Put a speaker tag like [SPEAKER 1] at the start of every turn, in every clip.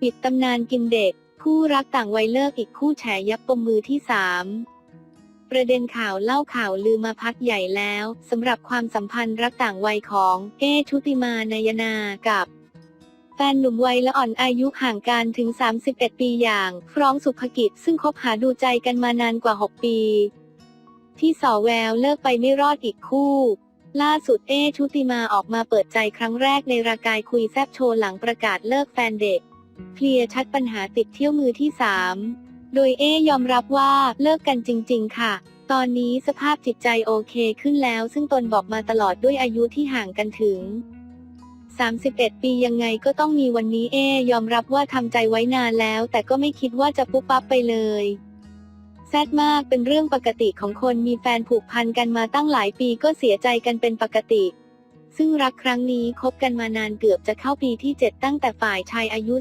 [SPEAKER 1] ปิดตำนานกินเด็ก คู่รักต่างวัยเลิกอีกคู่แฉยับปมมือที่สามประเด็นข่าวเล่าข่าวลือมาพักใหญ่แล้วสำหรับความสัมพันธ์รักต่างวัยของ เอชุติมานายนากับ แฟนหนุ่มวัยละอ่อนอายุห่างกันถึง 31 ปีอย่างฟรองสุภกิจ ซึ่งคบหาดูใจกันมานานกว่า 6 ปี ที่สอแววเลิกไปไม่รอดอีกคู่ล่าสุดเอชุติมาออกมาเปิดใจครั้งแรกในรายการคุยแซบโชว์หลังประกาศเลิกแฟนเด็ก เคลียร์ชัดปัญหาติดเที่ยวมือที่ 3 โดยเอยอมรับว่าเลิกกันจริง ๆ ค่ะ ตอนนี้สภาพจิตใจโอเคขึ้นแล้ว ซึ่งตนบอกมาตลอดด้วยอายุที่ห่างกันถึง 31 ปียังไงก็ต้องมีวันนี้เอยอมรับว่าทำใจไว้นานแล้ว แต่ก็ไม่คิดว่าจะปุ๊บปั๊บไปเลยแซดมากเป็นเรื่องปกติของคนมีแฟนผูกพันกันมาตั้งหลายปีก็เสียใจกันเป็นปกติ ซึ่งรักครั้งนี้คบกันมานานเกือบจะเข้าปีที่ 7 ตั้งแต่ฝ่ายชายอายุ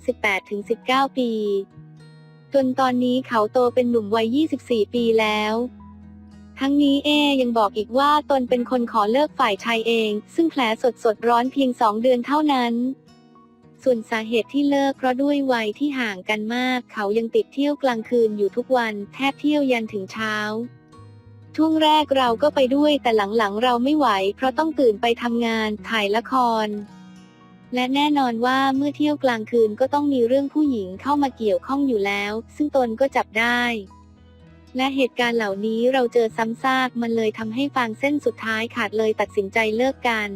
[SPEAKER 1] 18-19 ปี จนตอนนี้เขาโตเป็นหนุ่มวัย 24 ปีแล้ว ทั้งนี้เอยังบอกอีกว่าตนเป็นคนขอเลิกฝ่ายชายเอง ซึ่งแผลสดสดร้อนเพียงสองเดือนเท่านั้น ส่วนสาเหตุที่เลิกเพราะด้วยวัยที่ห่างกันมาก เขายังติดเที่ยวกลางคืนอยู่ทุกวัน แทบเที่ยวยันถึงเช้า ช่วงแรกเราก็ไปด้วยแต่หลังๆ เราไม่ไหว เพราะต้องตื่นไปทำงานถ่ายละคร และแน่นอนว่าเมื่อเที่ยวกลางคืนก็ต้องมีเรื่องผู้หญิงเข้ามาเกี่ยวข้องอยู่แล้ว ซึ่งตนก็จับได้ และเหตุการณ์เหล่านี้เราเจอซ้ำซากมันเลยทำให้ฟางเส้นสุดท้ายขาดเลยตัดสินใจเลิกกัน